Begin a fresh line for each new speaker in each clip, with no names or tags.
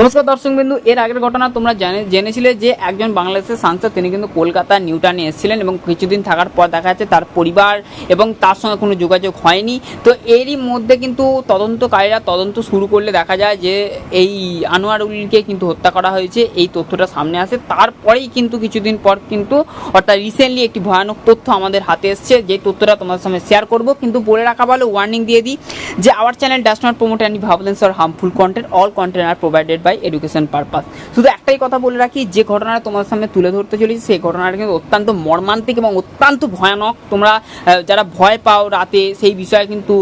নমস্কার দর্শক বিন্দু, এর আগের ঘটনা তোমরা জানে, জেনেছিলে যে একজন বাংলাদেশের সাংসদ, তিনি কিন্তু কলকাতা নিউটানে এসেছিলেন এবং কিছুদিন থাকার পর দেখা যাচ্ছে তার পরিবার এবং তার সঙ্গে কোনো যোগাযোগ হয়নি। তো এরই মধ্যে কিন্তু তদন্তকারীরা তদন্ত শুরু করলে দেখা যায় যে এই আনোয়ারুলকে কিন্তু হত্যা করা হয়েছে, এই তথ্যটা সামনে আসে। তারপরেই কিন্তু কিছুদিন পর কিন্তু অর্থাৎ রিসেন্টলি একটি ভয়ানক তথ্য আমাদের হাতে এসছে, যে তথ্যটা তোমাদের সঙ্গে শেয়ার করব। কিন্তু বলে রাখা ভালো ওয়ার্নিং দিয়ে দিই যে our channel does not promote and violence or harmful content all content are provided by education purpose শুধু একটাই কথা বলে রাখি, যে ঘটনাটা তোমার সামনে তুলে ধরতে চলেছি, সেই ঘটনাটা কিন্তু অত্যন্ত মর্মান্তিক এবং অত্যন্ত ভয়ানক। তোমরা যারা ভয় পাও রাতে, সেই বিষয়ে কিন্তু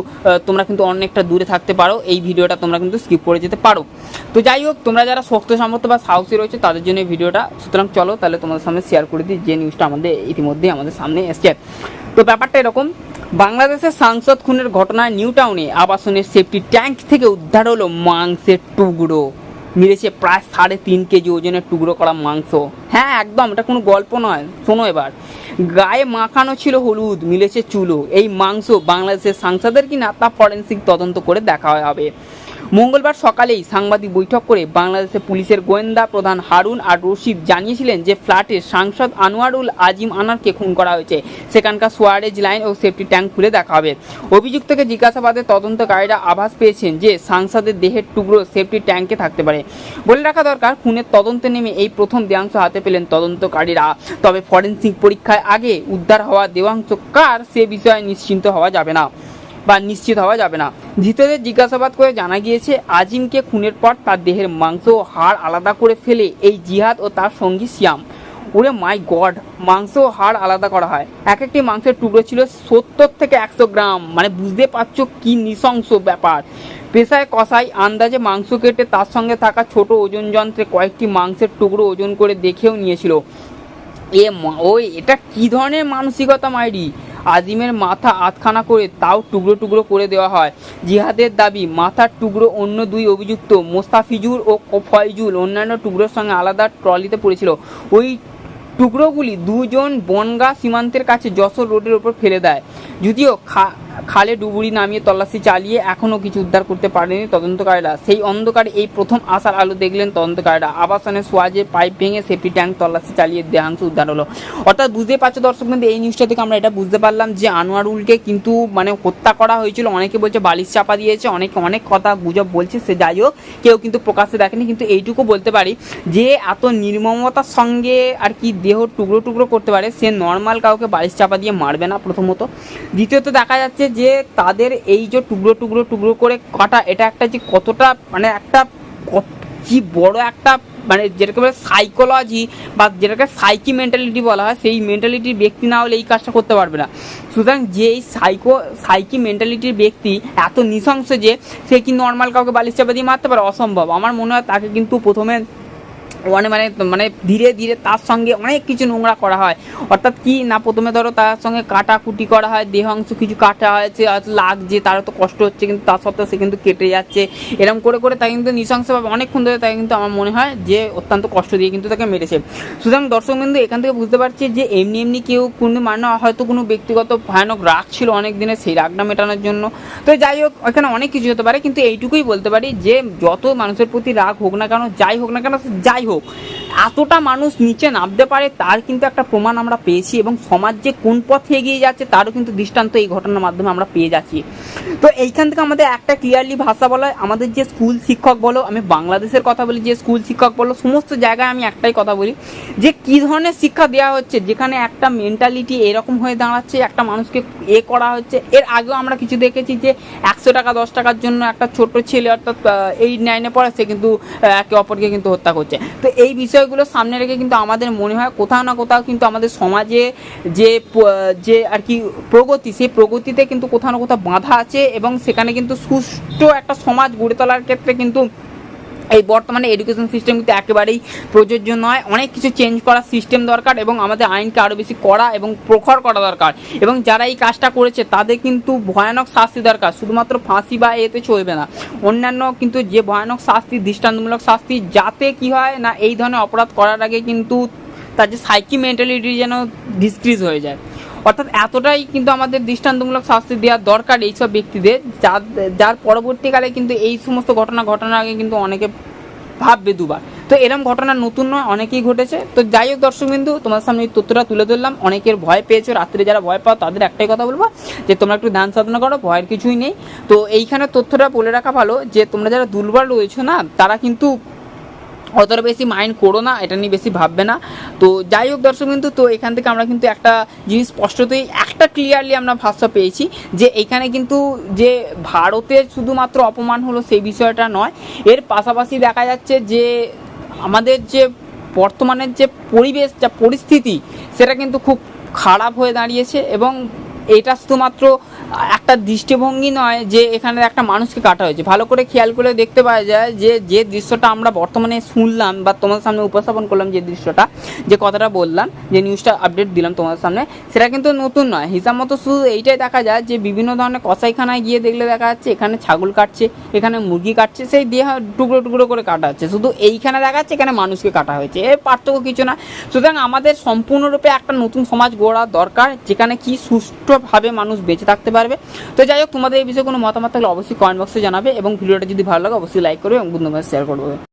তোমরা কিন্তু অনেকটা দূরে থাকতে পারো। এই ভিডিওটা তোমরা কিন্তু স্কিপ করে যেতে পারো। তো যাই হোক, তোমরা যারা শক্ত সামর্থ্য বা সাহসী রয়েছে, তাদের জন্য ভিডিওটা। সুতরাং চলো তাহলে তোমাদের সামনে শেয়ার করে দিই, যে নিউজটা আমাদের ইতিমধ্যেই আমাদের সামনে এসছে। তো ব্যাপারটা এরকম, বাংলাদেশের সাংসদ খুনের ঘটনায় নিউ টাউনে আবাসনের সেফটি ট্যাঙ্ক থেকে উদ্ধার হলো মাংসের টুকরো। মিলেছে প্রায় সাড়ে তিন কেজি ওজনের টুকরো করা মাংস। হ্যাঁ একদম, এটা কোনো গল্প নয়। শোনো এবার। গায়ে মাখানো ছিল হলুদ, মিলেছে চুলো। এই মাংস বাংলাদেশের সাংসদের কিনা তা ফরেন্সিক তদন্ত করে দেখা হবে। মঙ্গলবার সকালেই সাংবাদিক বৈঠক করে বাংলাদেশে পুলিশের গোয়েন্দা প্রধান হারুন আর রশিদ জানিয়েছিলেন যে ফ্ল্যাটের সাংসদ আনোয়ারুল আজিম আনারকে খুন করা হয়েছে। সেখানকার সোয়ারেজ লাইন ও সেফটি ট্যাঙ্ক খুলে দেখা হবে। অভিযুক্তকে জিজ্ঞাসাবাদে তদন্তকারীরা আভাস পেয়েছেন যে সাংসদের দেহের টুকরো সেফটি ট্যাঙ্কে থাকতে পারে। বলে রাখা দরকার, খুনের তদন্তে নেমে এই প্রথম দেহাংশ হাতে পেলেন তদন্তকারীরা। তবে ফরেন্সিক পরীক্ষায় আগে উদ্ধার হওয়া দেহাংশ কার সে বিষয়ে নিশ্চিন্ত হওয়া যাবে না। বা নিশ্চিত হওয়া যাবে না। ধৃতদের জিজ্ঞাসাবাদ করে জানা গিয়েছে, আজিমকে খুনের পর তার দেহের মাংস ও হাড় আলাদা করে ফেলে এই জিহাদ ও তার সঙ্গী সিয়াম। ওরে মাই গড, মাংস ও হাড় আলাদা করা হয়। এক একটি মাংসের টুকরো ছিল সত্তর থেকে একশো গ্রাম। মানে বুঝতে পারছ কি নৃশংস ব্যাপার। পেশায় কষাই, আন্দাজে মাংস কেটে তার সঙ্গে থাকা ছোট ওজন যন্ত্রে কয়েকটি মাংসের টুকরো ওজন করে দেখেও নিয়েছিল। এ ওই, এটা কি ধরনের মানসিকতা, মাইরি? আজিমের মাথা আধখানা করে তাও টুকরো টুকরো করে দেওয়া হয়। জিহাদের দাবি, মাথার টুকরো অন্য দুই অভিযুক্ত, মোস্তাফিজুর ও ফয়জুল, অন্যান্য টুকরোর সঙ্গে আলাদা ট্রলিতে পড়েছিল। ওই টুকরোগুলি দুজন বনগা সীমান্তের কাছে যশোর রোডের ওপর ফেলে দেয়। যদিও খা- খালে ডুবুরি নামিয়ে তল্লাশি চালিয়ে এখনও কিছু উদ্ধার করতে পারেনি তদন্তকারীরা সেই অন্ধকারে এই প্রথম আসার আলো দেখলেন তদন্তকারীরা আবাসনে সোয়াজে পাইপ ভেঙে সেফটি ট্যাঙ্ক তল্লাশি চালিয়ে দেহাংশ উদ্ধার হলো। অর্থাৎ বুঝতে পারছ দর্শক কিন্তু এই নিউজটা থেকে আমরা এটা বুঝতে পারলাম যে আনোয়ারুলকে কিন্তু মানে হত্যা করা হয়েছিল। অনেকে বলছে বালিশ চাপা দিয়েছে, অনেকে, অনেক কথা গুজব বলছে, সে যাই হোক, কেউ কিন্তু প্রকাশ্যে দেখেনি। কিন্তু এইটুকু বলতে পারি যে এত নির্মমতার সঙ্গে আর কি দেহ টুকরো টুকরো করতে পারে, সে নর্মাল কাউকে বালিশ চাপা দিয়ে মারবে না প্রথমত। দ্বিতীয়ত দেখা যাচ্ছে যে তাদের এই যে টুকরো টুকরো টুকরো করে কাটা, এটা একটা যে কতটা মানে একটা কি বড় একটা মানে বলে সাইকোলজি বা যেটাকে সাইকি মেন্টালিটি বলা হয়, সেই মেন্টালিটির ব্যক্তি না হলে এই কাজটা করতে পারবে না। সুতরাং যে এই সাইকো সাইকি মেন্টালিটির ব্যক্তি এত নৃশংস যে, সে কি নর্মাল কাউকে বালিশ চাপা দিয়ে মারতে পারে? অসম্ভব। আমার মনে হয় তাকে কিন্তু প্রথমে মানে মানে মানে ধীরে ধীরে তার সঙ্গে অনেক কিছু নোংরা করা হয়। অর্থাৎ কি না প্রথমে ধরো তার সঙ্গে কাটাকুটি করা হয়, দেহাংশ কিছু কাটা হয়েছে হয়তো লাগছে, তারও তো কষ্ট হচ্ছে, কিন্তু তার সত্ত্বেও সে কিন্তু কেটে যাচ্ছে। এরকম করে করে তাকে কিন্তু নৃশংসভাবে অনেকক্ষণ ধরে তাকে কিন্তু আমার মনে হয় যে অত্যন্ত কষ্ট দিয়ে কিন্তু তাকে মেরেছে। সুতরাং দর্শক কিন্তু এখান থেকে বুঝতে পারছি যে এমনি এমনি কেউ কোনো মানে হয়তো কোনো ব্যক্তিগত ভয়ানক রাগ ছিল অনেক দিনে সেই রাগটা মেটানোর জন্য। তো যাই হোক, এখানে অনেক কিছু হতে পারে, কিন্তু এইটুকুই বলতে পারি যে যত মানুষের প্রতি রাগ হোক না কেন, যাই হোক না কেন যাই হোক, এতটা মানুষ নিচে নামতে পারে তার কিন্তু একটা প্রমাণ আমরা পেয়েছি এবং সমাজ যে কোন পথে এগিয়ে যাচ্ছে তারও কিন্তু দৃষ্টান্ত এই ঘটনার মাধ্যমে আমরা পেয়ে যাচ্ছি। তো এইখান থেকে আমাদের একটা ক্লিয়ারলি ভাষা বলা, আমাদের যে স্কুল শিক্ষক বলো, আমি বাংলাদেশের কথা বলি, যে স্কুল শিক্ষক বলো, সমস্ত জায়গায় আমি একটাই কথা বলি, যে কি ধরনের শিক্ষা দেওয়া হচ্ছে, যেখানে একটা মেন্টালিটি এরকম হয়ে দাঁড়াচ্ছে, একটা মানুষকে এ করা হচ্ছে। এর আগেও আমরা কিছু দেখেছি যে একশো টাকা, দশ টাকার জন্য একটা ছোট ছেলে অর্থাৎ এইট নাইনে পড়ে, সে কিন্তু একে অপরকে কিন্তু হত্যা করছে। তো এই বিষয়গুলো সামনে রেখে কিন্তু আমাদের মনে হয় কোথাও না কোথাও কিন্তু আমাদের সমাজে যে যে আর কি প্রগতি, সেই প্রগতিতে কিন্তু কোথাও না কোথাও বাধা আছে এবং সেখানে কিন্তু সুষ্ঠু একটা সমাজ গড়ে তোলার ক্ষেত্রে কিন্তু এই বর্তমানে এডুকেশন সিস্টেম কিন্তু একেবারেই প্রযোজ্য নয়। অনেক কিছু চেঞ্জ করার সিস্টেম দরকার এবং আমাদের আইনকে আরও বেশি করা এবং প্রখর করা দরকার। এবং যারা এই কাজটা করেছে, তাদের কিন্তু ভয়ানক শাস্তি দরকার। শুধুমাত্র ফাঁসি বা এতে চলবে না। অন্যান্য কিন্তু যে ভয়ানক শাস্তি, দৃষ্টান্তমূলক শাস্তি, যাতে কি হয় না, এই ধরনের অপরাধ করার আগে কিন্তু তার যে সাইকি মেন্টালিটি যেন ডিসক্রিজ হয়ে যায়। অর্থাৎ এতটাই কিন্তু আমাদের দৃষ্টান্তমূলক শাস্তি দেওয়া দরকার এইসব ব্যক্তিদের। যার যার পরবর্তীকালে কিন্তু এই সমস্ত ঘটনা ঘটনার আগে কিন্তু অনেকে ভাববে দুবার। তো এরকম ঘটনা নতুন নয়, অনেকেই ঘটেছে। তো যাই হোক দর্শক দর্শকবিন্দু, তোমার সামনে এই তথ্যটা তুলে ধরলাম। অনেকের ভয় পেয়েছ, রাত্রে যারা ভয় পাও তাদের একটাই কথা বলব, যে তোমরা একটু ধ্যান সাধনা করো, ভয়ের কিছুই নেই। তো এইখানে তথ্যটা বলে রাখা ভালো, যে তোমরা যারা দুর্বল রয়েছো না, তারা কিন্তু অতটা বেশি মাইন্ড করো না, এটা নিয়ে বেশি ভাববে না। তো যাই হোক দর্শক কিন্তু তো এখান থেকে আমরা কিন্তু একটা জিনিস স্পষ্টতই, একটা ক্লিয়ারলি আমরা ভাষা পেয়েছি যে এখানে কিন্তু যে ভারতের শুধুমাত্র অপমান হলো সেই বিষয়টা নয়। এর পাশাপাশি দেখা যাচ্ছে যে আমাদের যে বর্তমানের যে পরিবেশ, যা পরিস্থিতি, সেটা কিন্তু খুব খারাপ হয়ে দাঁড়িয়েছে এবং এটা শুধুমাত্র একটা দৃষ্টিভঙ্গি নয় যে এখানে একটা মানুষকে কাটা হয়েছে। ভালো করে খেয়াল করে দেখতে পাওয়া যায় যে যে দৃশ্যটা আমরা বর্তমানে শুনলাম বা তোমাদের সামনে উপস্থাপন করলাম যে দৃশ্যটা, যে কথাটা বললাম, যে নিউজটা আপডেট দিলাম তোমাদের সামনে, সেটা কিন্তু নতুন নয়। হিসাব মতো শুধু এইটাই দেখা যায় যে বিভিন্ন ধরনের কসাইখানায় গিয়ে দেখলে দেখা যাচ্ছে এখানে ছাগল কাটছে, এখানে মুরগি কাটছে, সেই দিয়ে টুকরো টুকরো করে কাটা হচ্ছে। শুধু এইখানে দেখা যাচ্ছে এখানে মানুষকে কাটা হয়েছে। এর পার্থক্য কিছু না। সুতরাং আমাদের সম্পূর্ণরূপে একটা নতুন সমাজ গড়া দরকার, যেখানে কি সুষ্ঠুভাবে মানুষ বেঁচে থাকতে পারবে। তো যাই হোক, তোমাদের এই বিষয়ে কোনো মতামত থাকলে অবশ্যই কমেন্ট বক্সে জানাবে এবং ভিডিওটা যদি ভালো লাগে, অবশ্যই লাইক করবে এবং বন্ধুদের শেয়ার করবে।